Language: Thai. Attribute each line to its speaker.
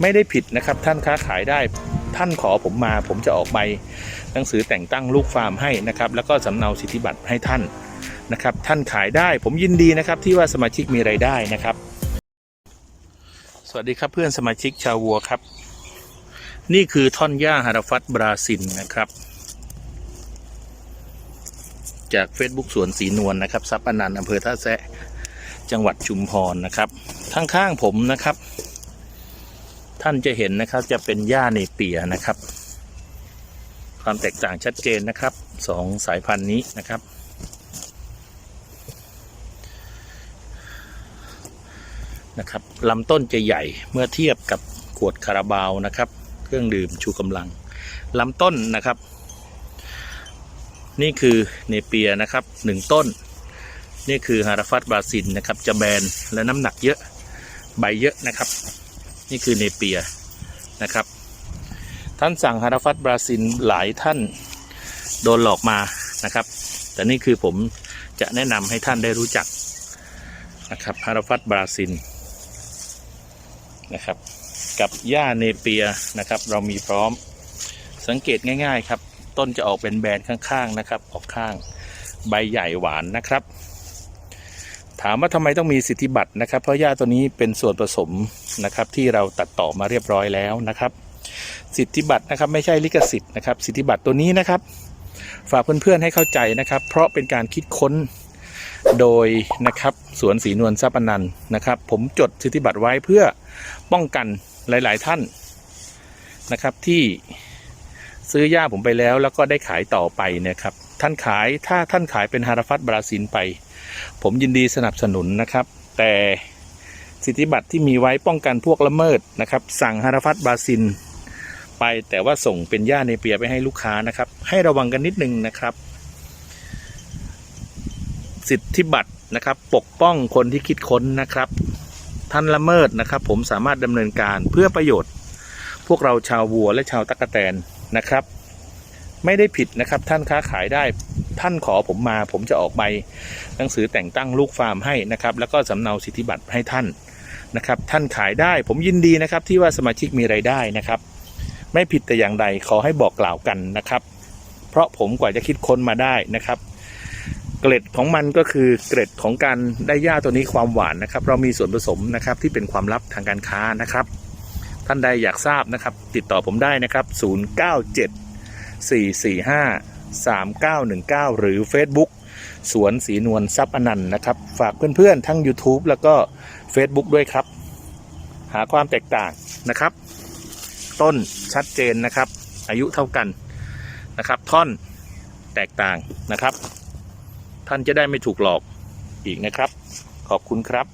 Speaker 1: ไม่ได้ผิดนะครับ ท่านค้าขายได้ท่านขอผมมาผมจะออกใบหนังสือแต่งตั้งลูกฟาร์มให้นะครับแล้วก็สำเนาสิทธิบัตรให้ท่านนะครับ ท่านขายได้ผมยินดีนะครับที่ว่าสมาชิกมีไรายได้นะครับ สวัสดีครับเพื่อนสมาชิกชาววัวครับ นี่คือท่อนหญ้าฮาราฟัตบราซินนะครับ จาก Facebook สวนสีนวลนะครับซับอนันต์อำเภอท่าแซะจังหวัดชุมพรนะครับข้างๆผมนะครับ ท่านจะเห็นนะครับจะเป็นหญ้าเนเปียนะครับ ความแตกต่างชัดเจนนะครับสองสายพันธุ์นี้นะครับนะครับลำต้นจะใหญ่เมื่อเทียบกับขวดคาราบาวนะครับ เครื่องดื่มชูกำลังลำต้นนะครับ นี่คือเนเปียนะครับหนึ่งต้น นี่คือฮาราฟัตบราซินนะครับ จะแบนและน้ำหนักเยอะใบเยอะนะครับ นี่คือเนเปียนะครับ ท่านสั่งฮาราฟัตบราซินหลายท่านโดนหลอกมานะครับ แต่นี่คือผมจะแนะนำให้ท่านได้รู้จักนะครับฮาราฟัตบราซินนะครับ กับหญ้าเนเปียนะครับ เรามีพร้อมสังเกตง่าย ๆ ครับ ต้นจะออกเป็นแบนข้างๆนะครับ ออกข้างใบใหญ่หวานนะครับ ถามว่าทำไมต้องมีสิทธิบัตรนะครับ เพราะหญ้าตัวนี้เป็นส่วนผสมนะครับที่เราตัดต่อมาเรียบร้อยแล้วนะครับ สิทธิบัตรนะครับไม่ใช่ลิขสิทธิ์นะครับ สิทธิบัตรตัวนี้นะครับ ฝากเพื่อนๆให้เข้าใจนะครับ เพราะเป็นการคิดค้นโดยนะครับสวนสีนวลทรัพนันนะครับ ผมจดสิทธิบัตรไว้เพื่อป้องกันหลาย ๆ ท่านนะครับที่ซื้อย่าผมไปแล้วแล้วก็ได้ขายต่อไปนี่ยครับ ท่านขายถ้าท่านขายเป็นฮาราฟัตบราซินไป ผมยินดีสนับสนุนนะครับ แต่สิทธิบัตรที่มีไว้ป้องกันพวกละเมิดนะครับ สั่งฮาราฟัตบราซินไป แต่ว่าส่งเป็นย่าในเปียไปให้ลูกค้านะครับ ให้ระวังกันนิดนึงนะครับ สิทธิบัตรนะครับ ปกป้องคนที่คิดค้นนะครับ ท่านละเมิดนะครับ ผมสามารถดำเนินการเพื่อประโยชน์ พวกเราชาววัวและชาวตะกะแตนนะครับ ไม่ได้ผิดนะครับ ท่านค้าขายได้ท่านขอผมมา ผมจะออกใบหนังสือแต่งตั้งลูกฟาร์มให้นะครับ แล้วก็สำเนาสิทธิบัตรให้ท่านนะครับ ท่านขายได้ผมยินดีนะครับ ที่ว่าสมาชิกมีไรายได้นะครับ ไม่ผิดแต่อย่างใดขอให้บอกกล่าวกันนะครับ เพราะผมกว่าจะคิดค้นมาได้นะครับ เกล็ดของมันก็คือเกล็ดของการได้หญ้าตัวนี้ความหวานนะครับ เรามีส่วนผสมนะครับที่เป็นความลับทางการค้านะครับ ท่านใดอยากทราบนะครับ ติดต่อผมได้นะครับ 097 445 3919 หรือ Facebook สวนสีนวลซับอนันต์นะครับ ฝากเพื่อนๆ ทั้ง YouTube แล้วก็ Facebook ด้วยครับ หาความแตกต่างนะครับ ต้นชัดเจนนะครับ อายุเท่ากันนะครับ ท่อนแตกต่างนะครับ ท่านจะได้ไม่ถูกหลอกอีกนะครับ ขอบคุณครับ